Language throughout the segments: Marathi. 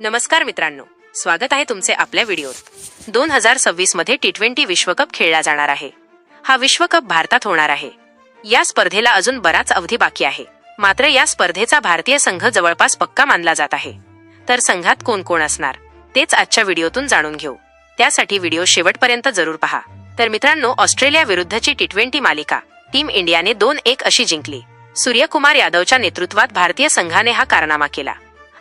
नमस्कार मित्रांनो. स्वागत आहे तुमचे आपल्या व्हिडिओत. दोन हजार सव्वीसमध्ये टी ट्वेंटी विश्वकप खेळला जाणार आहे. हा विश्वकप भारतात होणार आहे. या स्पर्धेला अजून बराच अवधी बाकी आहे. मात्र या स्पर्धेचा भारतीय संघ जवळपास पक्का मानला जात आहे. तर संघात कोण कोण असणार? तेच आजच्या व्हिडिओतून जाणून घेऊ. त्यासाठी व्हिडिओ शेवटपर्यंत जरूर पहा. तर मित्रांनो ऑस्ट्रेलिया विरुद्धची टी ट्वेंटी मालिका टीम इंडियाने दोन एक अशी जिंकली. सूर्यकुमार यादवच्या नेतृत्वात भारतीय संघाने हा कारनामा केला.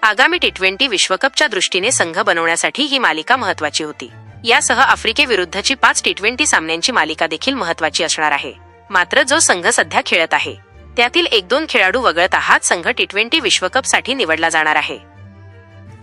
आगामी टी ट्वेंटी विश्वकपच्या दृष्टीने संघ बनवण्यासाठी ही मालिका महत्वाची होती. यासह आफ्रिकेविरुद्धची पाच टी ट्वेंटी सामन्यांची मालिका देखील महत्वाची असणार आहे. मात्र जो संघ सध्या खेळत आहे त्यातील एक दोन खेळाडू वगळता हाच संघ टी ट्वेंटी विश्वकपसाठी निवडला जाणार आहे.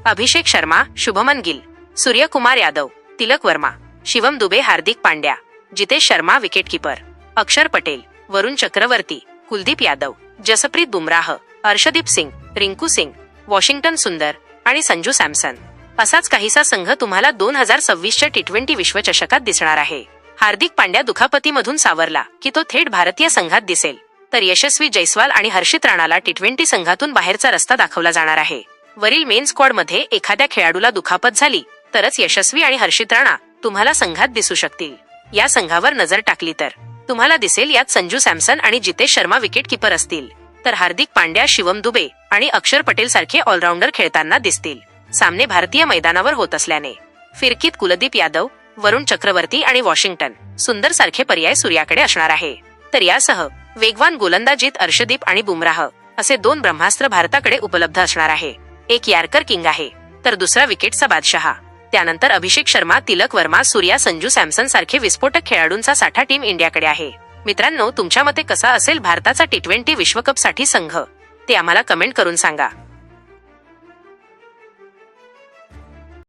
अभिषेक शर्मा शुभमन गिल सूर्यकुमार यादव तिलक वर्मा शिवम दुबे हार्दिक पांड्या जितेश शर्मा विकेटकीपर अक्षर पटेल वरुण चक्रवर्ती कुलदीप यादव जसप्रीत बुमराह अर्षदीप सिंग रिंकू सिंग वॉशिंग्टन सुंदर आणि संजू सॅमसन. असाच काहीसा संघ तुम्हाला दोन हजार सव्वीसच्या टी ट्वेंटी विश्वचषकात दिसणार आहे. हार्दिक पांड्या दुखापतीमधून सावरला की तो थेट भारतीय संघात दिसेल. तर यशस्वी जयस्वाल आणि हर्षित राणाला टी ट्वेंटी संघातून बाहेरचा रस्ता दाखवला जाणार आहे. वरील मेन स्क्वॉडमध्ये एखाद्या खेळाडूला दुखापत झाली तरच यशस्वी आणि हर्षित राणा तुम्हाला संघात दिसू शकतील. या संघावर नजर टाकली तर. तुम्हाला दिसेल यात संजू सॅमसन आणि जितेश शर्मा विकेट किपर असतील. तर हार्दिक पांड्या शिवम दुबे आणि अक्षर पटेल सारखे ऑलराऊंडर खेळताना दिसतील. सामने भारतीय मैदानावर होत असल्याने. फिरकीत कुलदीप यादव वरुण चक्रवर्ती आणि वॉशिंग्टन सुंदर सारखे पर्याय सूर्याकडे असणार आहे. तर यासह वेगवान गोलंदाजीत अर्षदीप आणि बुमराह असे दोन ब्रह्मास्त्र भारताकडे उपलब्ध असणार आहे. एक यारकर किंग आहे तर दुसरा विकेटचा बादशहा. त्यानंतर अभिषेक शर्मा तिलक वर्मा सूर्या संजू सॅमसन सारखे विस्फोटक खेळाडूंचा साठा टीम इंडियाकडे आहे. मित्रांनो तुमच्या मते कसा असेल भारताचा टी ट्वेंटी विश्वकपसाठी संघ? ते आम्हाला कमेंट करून सांगा.